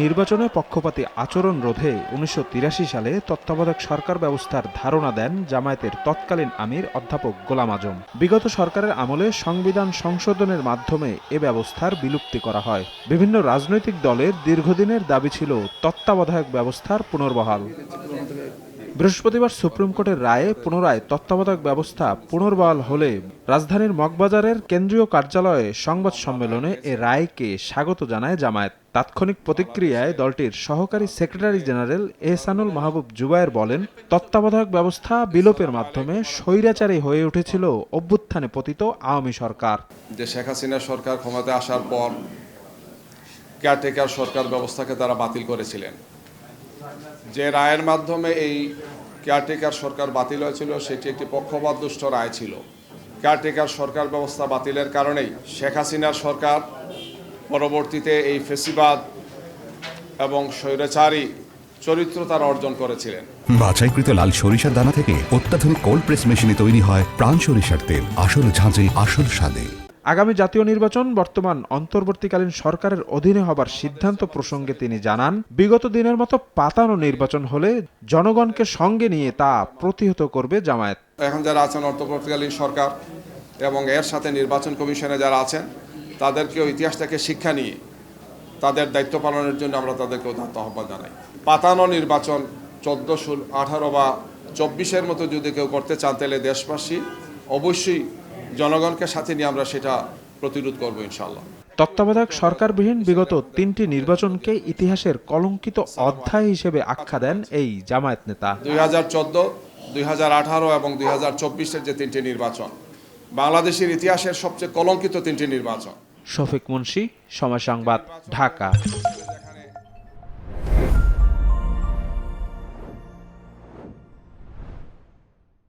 নির্বাচনে পক্ষপাতী আচরণ রোধে উনিশশো তিরাশি সালে তত্ত্বাবধায়ক সরকার ব্যবস্থার ধারণা দেন জামায়াতের তৎকালীন আমির অধ্যাপক গোলাম আজম। বিগত সরকারের আমলে সংবিধান সংশোধনের মাধ্যমে এ ব্যবস্থার বিলুপ্তি করা হয়। বিভিন্ন রাজনৈতিক দলের দীর্ঘদিনের দাবি ছিল তত্ত্বাবধায়ক ব্যবস্থার পুনর্বহাল। বৃহস্পতিবার সুপ্রিম কোর্টের রায়ে পুনরায় তত্ত্বাবধায়ক ব্যবস্থা পুনর্বহাল হলে রাজধানীর মগবাজারের কেন্দ্রীয় কার্যালয়ে সংবাদ সম্মেলনে এ রায়কে স্বাগত জানায় জামায়াত। তাৎক্ষণিক প্রতিক্রিয়ায় দলটির সহকারী সেক্রেটারি জেনারেল এহসানুল মাহবুব জুবায়ের বলেন, তত্ত্বাবধায়ক ব্যবস্থা বিলোপের মাধ্যমে স্বৈরাচারী হয়ে উঠেছিল অভ্যুত্থানে পতিত আওয়ামী সরকার। যে শেখ হাসিনা সরকার ক্ষমতায় আসার পর কেয়ারটেকার সরকার ব্যবস্থাকে তারা বাতিল করেছিলেন। যে রায়ের মাধ্যমে এই কেয়ারটেকার সরকার বাতিল হয়েছিল, সেটি একটি পক্ষপাতদুষ্ট রায় ছিল। কেয়ারটেকার সরকার ব্যবস্থা বাতিলের কারণেই শেখ হাসিনার সরকার পরবর্তীতে এই ফেসিবাদ এবং স্বৈরাচারী চরিত্র তারা অর্জন করেছিলেন। বাছাইকৃত লাল সরিষার দানা থেকে অত্যাধুনিক কোল্ড প্রেস মেশিনে তৈরি হয় প্রাণ সরিষার তেল। আসল ঝাঁঝে, আসল স্বাদে। আগামী জাতীয় নির্বাচন বর্তমান অন্তর্বর্তীকালীন সরকারের অধীনে হবার সিদ্ধান্ত প্রসঙ্গে তিনি জানান, বিগত দিনের মতো পাতানো নির্বাচন হলে জনগণকে সঙ্গে নিয়ে তা প্রতিহত করবে জামায়াত। এখন যারা আছেন অন্তর্বর্তীকালীন সরকার এবং এর সাথে নির্বাচন কমিশনে যারা আছেন, তাদেরকেও ইতিহাস থেকে শিক্ষা নিয়ে তাদের দায়িত্ব পালনের জন্য আমরা তাদেরকে উদাত্ত আহ্বান জানাই। পাতানো নির্বাচন চোদ্দ ষোলো আঠারো বা চব্বিশের মতো যদি কেউ করতে চান, তাহলে দেশবাসী অবশ্যই জনগণকে সাথে নিয়ে আমরা সেটা প্রতিরোধ করব ইনশাল্লাহ তত্ত্বাবধায়ক সরকারবিহীন বিগত তিনটি নির্বাচনকে ইতিহাসের কলঙ্কিত অধ্যায় হিসেবে আখ্যা দেন এই জামায়াত নেতা। দুই হাজার চোদ্দ দুই হাজার আঠারো এবং দুই হাজার চব্বিশের যে তিনটি নির্বাচন বাংলাদেশের ইতিহাসের সবচেয়ে কলঙ্কিত তিনটি নির্বাচন। শফিক মুন্সি সময় সংবাদ ঢাকা।